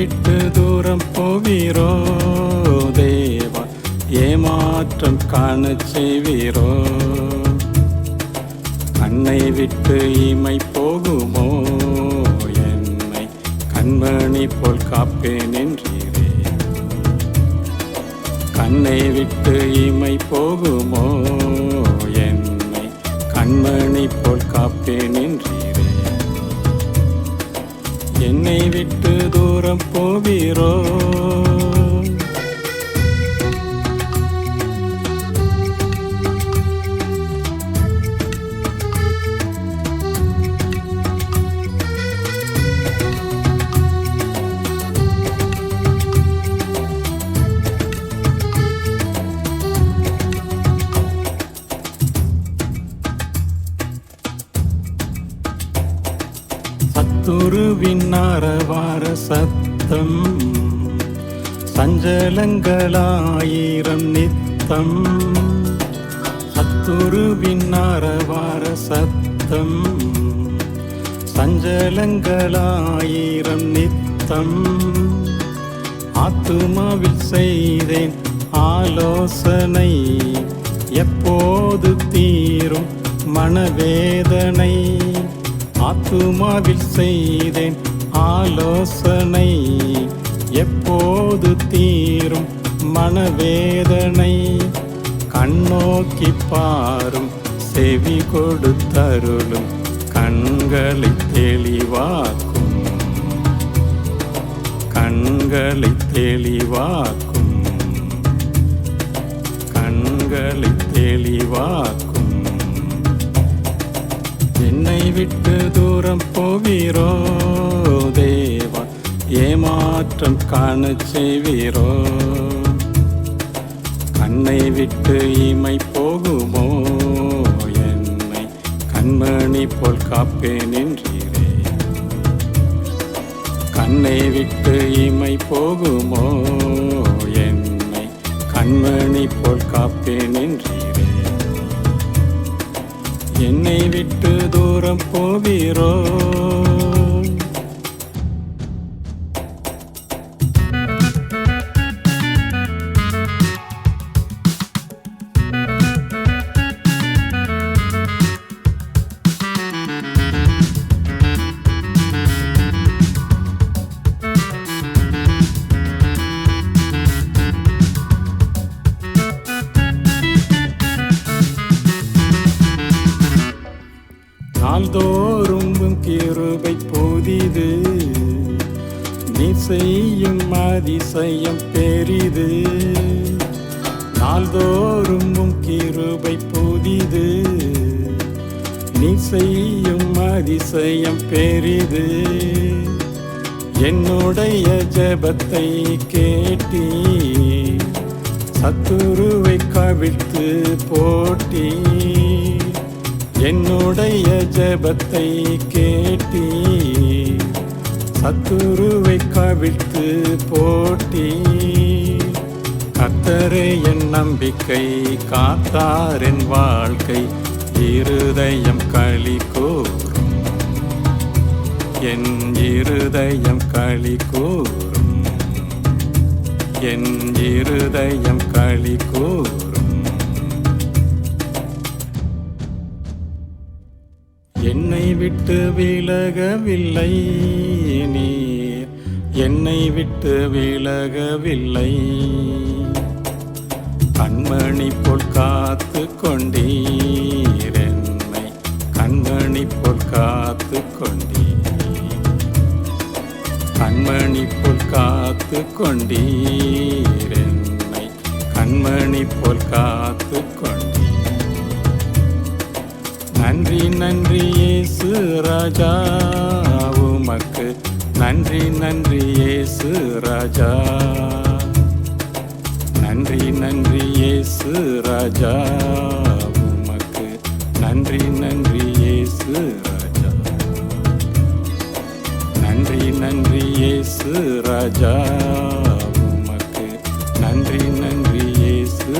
விட்டு தூரம் போவீரோ தேவா? ஏமாற்றம் காண செய்வீரோ? கண்ணை விட்டு இமை போகுமோ? என்னை கண்மணி போல் காப்பேன் என்றீரே. கண்ணை விட்டு இமை போகுமோ? என்னை கண்மணி போல் காப்பேன் என்றீரே. என்னை விட்டு தூரம் போவீரோ? சத்துருவின் அரவார சத்தம். சஞ்சலங்களாயிரம் நித்தம். சத்துருவின் அரவார சத்தம். சஞ்சலங்களாயிரம் நித்தம். ஆத்துமாவில் செய்தேன் ஆலோசனை. எப்போது தீரும் மனவேதனை. ஆத்துமாவில் செய்தேன் ஆலோசனை. எப்போது தீரும் மனவேதனை. கண்ணோக்கி பாரும் செவி கொடுத்தருளும் கண்களை தெளிவாக்கும். கண்களை தெளிவாக்கும். கண்களை தெளிவாக்கும். என்னை விட்டு தூரம் போவீரோ தேவா? ஏமாற்றம் காண செய்வீரோ? கண்ணை விட்டு இமை போகுமோ? என்னை கண்மணி போல் காப்பேன் என்றீரே. கண்ணை விட்டு இமை போகுமோ? என்னை கண்மணி போல் காப்பேன் என்றீரே. என்னை விட்டு தூரம் போவீரோ? நாள்தோறும் கிருபை போதிது. நீ செய்யும் அதிசயம் பெரிது. நாள்தோறும் கிருபை போதிது. நீ செய்யும் அதிசயம் பெரிது. என்னுடைய ஜபத்தை கேட்டி சத்துருவை கவிழ்த்து போட்டி என்னுடைய ஜபத்தை கேட்டி சத்துருவை கவிழ்த்து போட்டி. கத்தரே என் நம்பிக்கை காத்தார் என் வாழ்க்கை இருதயம் களி கூறும் என் இருதயம் களி கூறும் என் இருதயம் களி கூறும் விட்டு விலகவில்லை நீர். என்னை விட்டு விலகவில்லை. கண்மணி போல் காத்து கொண்டீர். என்னை கண்மணி போல் காத்து கொண்டீர். கண்மணி போல் காத்து கொண்டீர். என்னை கண்மணி போல் காத்து நன்றி நன்றி இயேசு ராஜா. உமக்கு நன்றி நன்றி இயேசு ராஜா. நன்றி நன்றி இயேசு ராஜா. உமக்கு நன்றி நன்றி இயேசு ராஜா. நன்றி நன்றி இயேசு ராஜா. உமக்கு நன்றி நன்றி இயேசு